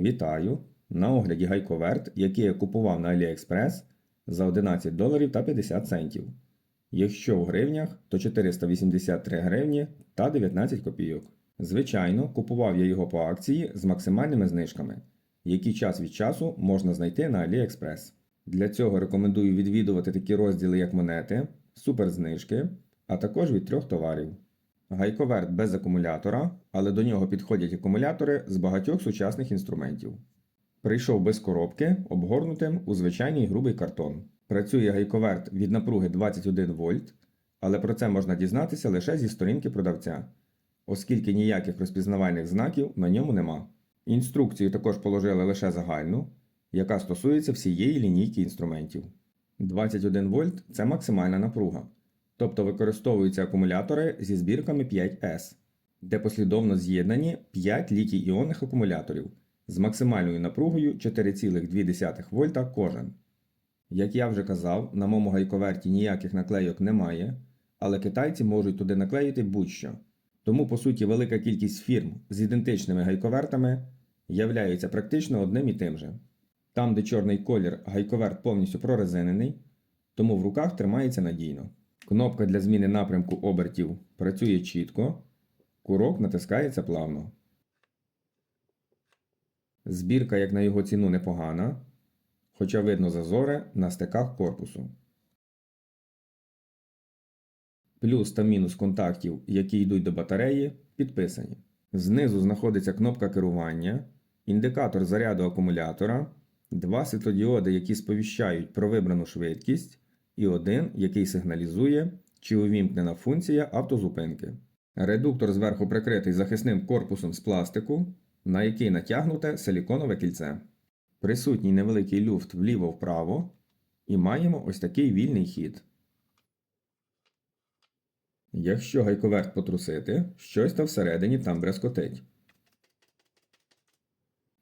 Вітаю! На огляді гайковерт, який я купував на AliExpress за 11 доларів та 50 центів. Якщо в гривнях, то 483 гривні та 19 копійок. Звичайно, купував я його по акції з максимальними знижками, які час від часу можна знайти на AliExpress. Для цього рекомендую відвідувати такі розділи, як монети, суперзнижки, а також від трьох товарів. Гайковерт без акумулятора, але до нього підходять акумулятори з багатьох сучасних інструментів. Прийшов без коробки, обгорнутим у звичайний грубий картон. Працює гайковерт від напруги 21 вольт, але про це можна дізнатися лише зі сторінки продавця, оскільки ніяких розпізнавальних знаків на ньому нема. Інструкцію також положили лише загальну, яка стосується всієї лінійки інструментів. 21 вольт це максимальна напруга, тобто використовуються акумулятори зі збірками 5S, де послідовно з'єднані 5 літій-іонних акумуляторів з максимальною напругою 4,2 вольта кожен. Як я вже казав, на моєму гайковерті ніяких наклейок немає, але китайці можуть туди наклеїти будь-що. Тому, по суті, велика кількість фірм з ідентичними гайковертами являються практично одним і тим же. Там, де чорний колір, гайковерт повністю прорезинений, тому в руках тримається надійно. Кнопка для зміни напрямку обертів працює чітко, курок натискається плавно. Збірка, як на його ціну, непогана, хоча видно зазори на стиках корпусу. Плюс та мінус контактів, які йдуть до батареї, підписані. Знизу знаходиться кнопка керування, індикатор заряду акумулятора, два світлодіоди, які сповіщають про вибрану швидкість, і один, який сигналізує, чи увімкнена функція автозупинки. Редуктор зверху прикритий захисним корпусом з пластику, на який натягнуте силіконове кільце. Присутній невеликий люфт вліво-вправо, і маємо ось такий вільний хід. Якщо гайковерт потрусити, щось там всередині там брескотить.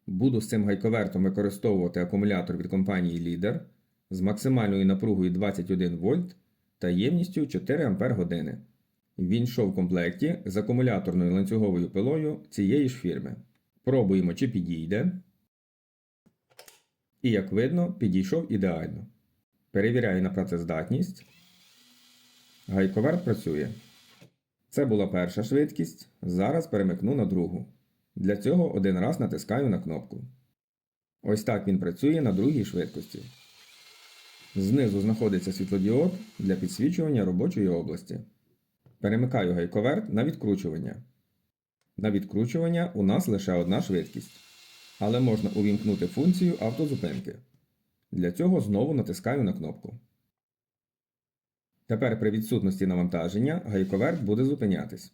Буду з цим гайковертом використовувати акумулятор від компанії Leader з максимальною напругою 21 вольт та ємністю 4 Ампер години. Він йшов в комплекті з акумуляторною ланцюговою пилою цієї ж фірми. Пробуємо, чи підійде. І як видно, підійшов ідеально. Перевіряю на працездатність. Гайковерт працює. Це була перша швидкість. Зараз перемикну на другу. Для цього один раз натискаю на кнопку. Ось так він працює на другій швидкості. Знизу знаходиться світлодіод для підсвічування робочої області. Перемикаю гайковерт на відкручування. На відкручування у нас лише одна швидкість. Але можна увімкнути функцію автозупинки. Для цього знову натискаю на кнопку. Тепер при відсутності навантаження гайковерт буде зупинятись.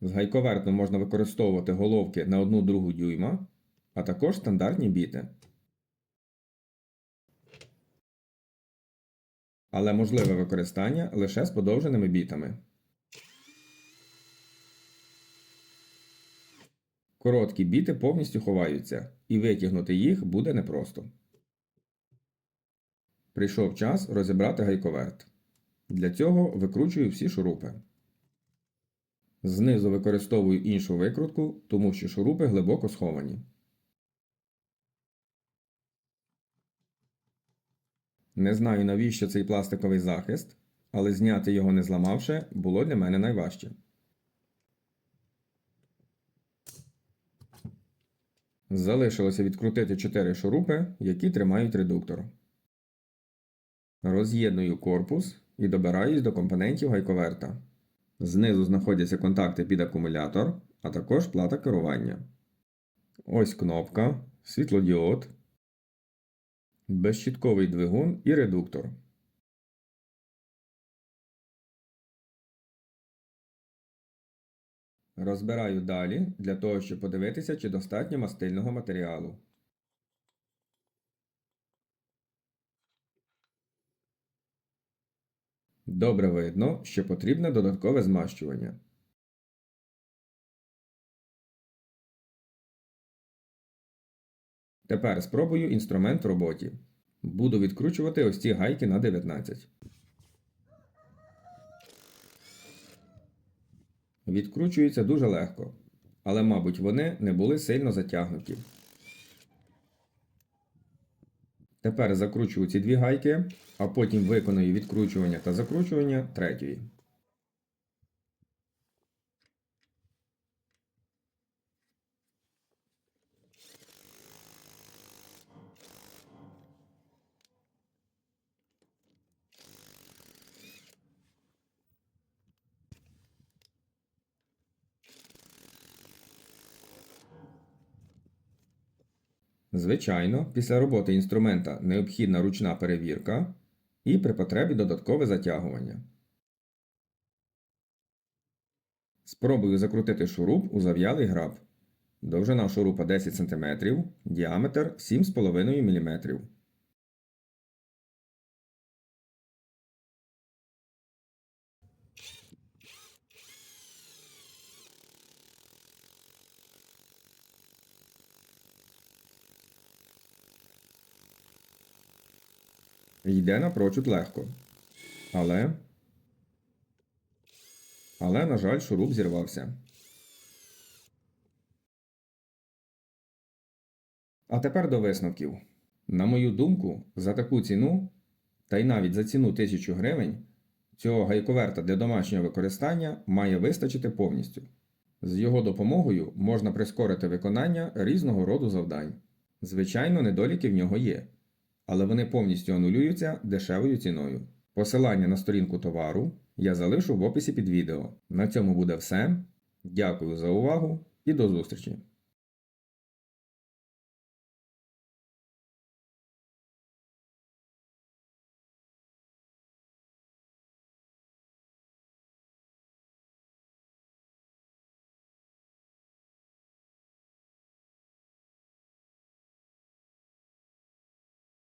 З гайковертом можна використовувати головки на 1 другу дюйма, а також стандартні біти. Але можливе використання лише з подовженими бітами. Короткі біти повністю ховаються, і витягнути їх буде непросто. Прийшов час розібрати гайковерт. Для цього викручую всі шурупи. Знизу використовую іншу викрутку, тому що шурупи глибоко сховані. Не знаю навіщо цей пластиковий захист, але зняти його не зламавши було для мене найважче. Залишилося відкрутити 4 шурупи, які тримають редуктор. Роз'єдную корпус і добираюсь до компонентів гайковерта. Знизу знаходяться контакти під акумулятор, а також плата керування. Ось кнопка, світлодіод, безщітковий двигун і редуктор. Розбираю далі для того, щоб подивитися, чи достатньо мастильного матеріалу. Добре видно, що потрібне додаткове змащування. Тепер спробую інструмент в роботі. Буду відкручувати ось ці гайки на 19. відкручуються дуже легко, але, мабуть, вони не були сильно затягнуті. Тепер закручую ці дві гайки, а потім виконую відкручування та закручування третьої. Звичайно, після роботи інструмента необхідна ручна перевірка і при потребі додаткове затягування. Спробую закрутити шуруп у зав'ялий граб. Довжина шурупа 10 см, діаметр 7,5 мм. Йде напрочуд легко. Але. Але, на жаль, шуруп зірвався. А тепер до висновків. На мою думку, за таку ціну, та й навіть за ціну 1000 гривень, цього гайковерта для домашнього використання має вистачити повністю. З його допомогою можна прискорити виконання різного роду завдань. Звичайно, недоліки в нього є, але вони повністю анулюються дешевою ціною. Посилання на сторінку товару я залишу в описі під відео. На цьому буде все. Дякую за увагу і до зустрічі!